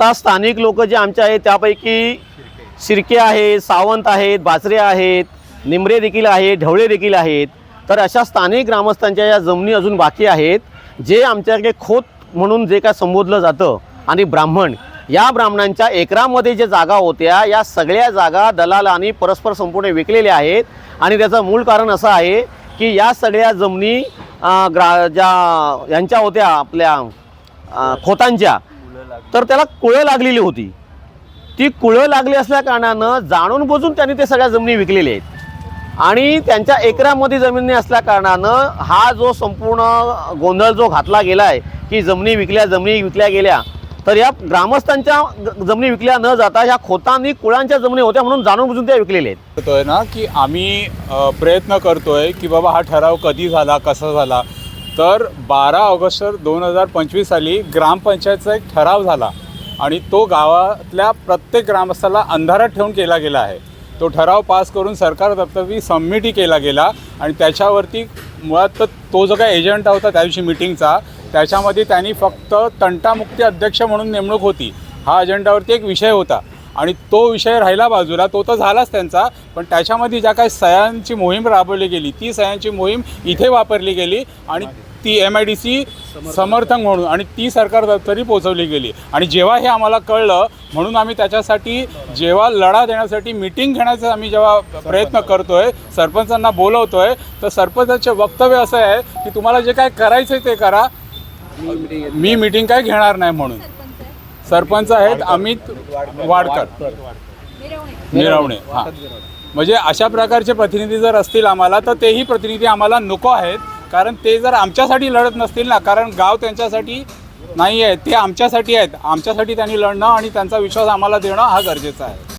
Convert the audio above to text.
आता स्थानिक लोक जे आमचे आहेत त्यापैकी शिर्के आहेत सावंत आहेत बाजरे आहेत निमरे देखील आहेत ढवळे देखील आहेत. तर अशा स्थानिक ग्रामस्थांच्या या जमिनी अजून बाकी आहेत जे आमच्याकडे खोत म्हणून जे काय संबोधलं जातं आणि ब्राह्मण या ब्राह्मणांच्या एकरामध्ये जे जागा होत्या या सगळ्या जागा दलालांनी परस्पर संपूर्ण विकलेल्या आहेत. आणि त्याचं मूळ कारण असं आहे की या सगळ्या जमिनी ग्रा ज्या यांच्या होत्या आपल्या खोतांच्या तर त्याला कुळं लागलेली होती. ती कुळं लागली असल्या कारणानं जाणून बुजून त्यांनी ते सगळ्या जमिनी विकलेल्या आहेत. आणि त्यांच्या एकरामध्ये जमिनी असल्या कारणानं हा जो संपूर्ण गोंधळ जो घातला गेला आहे की जमिनी विकल्या जमिनी विकल्या गेल्या तर या ग्रामस्थांच्या जमिनी विकल्या न जाता ह्या खोतांनी कुळांच्या जमिनी होत्या म्हणून जाणून बुजून त्या विकलेल्या आहेत. ना की आम्ही प्रयत्न करतोय की बाबा हा ठराव कधी झाला कसा झाला तर बारा ऑगस्ट दोन हजार पंचवीस साली ग्रामपंचायतचा एक ठराव झाला आणि तो गावातल्या प्रत्येक ग्रामस्थाला अंधारात ठेवून केला गेला आहे. तो ठराव पास करून सरकार दप्तरी सबमिटी केला गेला आणि त्याच्यावरती मुळात तर तो जो काही एजंट होता त्या दिवशी मिटिंगचा त्याच्यामध्ये त्यांनी फक्त तंटामुक्ती अध्यक्ष म्हणून नेमणूक होती. हा अजेंडावरती एक विषय होता. आणि तो विषय राहिला बाजूला तो तर झालाच त्यांचा. पण त्याच्यामध्ये ज्या काही सह्यांची मोहीम राबवली गेली ती सह्यांची मोहीम इथे वापरली गेली आणि ती एम आय डी सी समर्थक म्हणून आणि ती सरकार दप्तरी पोचवली गेली. आणि जेव्हा हे आम्हाला कळलं म्हणून आम्ही त्याच्यासाठी जेव्हा लढा देण्यासाठी मिटिंग घेण्याचा आम्ही जेव्हा प्रयत्न करतोय सरपंचांना बोलवतोय तर सरपंचाचे वक्तव्य असं आहे की तुम्हाला जे काय करायचं ते करा. मी मिटिंग काय घेणार नाही म्हणून. सरपंच आहेत अमित वाडकर. मिरवणे हां. म्हणजे अशा प्रकारचे प्रतिनिधी जर असतील आम्हाला तर तेही प्रतिनिधी आम्हाला नको आहेत. कारण ते जर आमच्यासाठी लढत नसतील ना कारण गाव त्यांच्यासाठी नाही आहे ते आमच्यासाठी आहेत. आमच्यासाठी त्यांनी लढणं आणि त्यांचा विश्वास आम्हाला देणं हा गरजेचा आहे.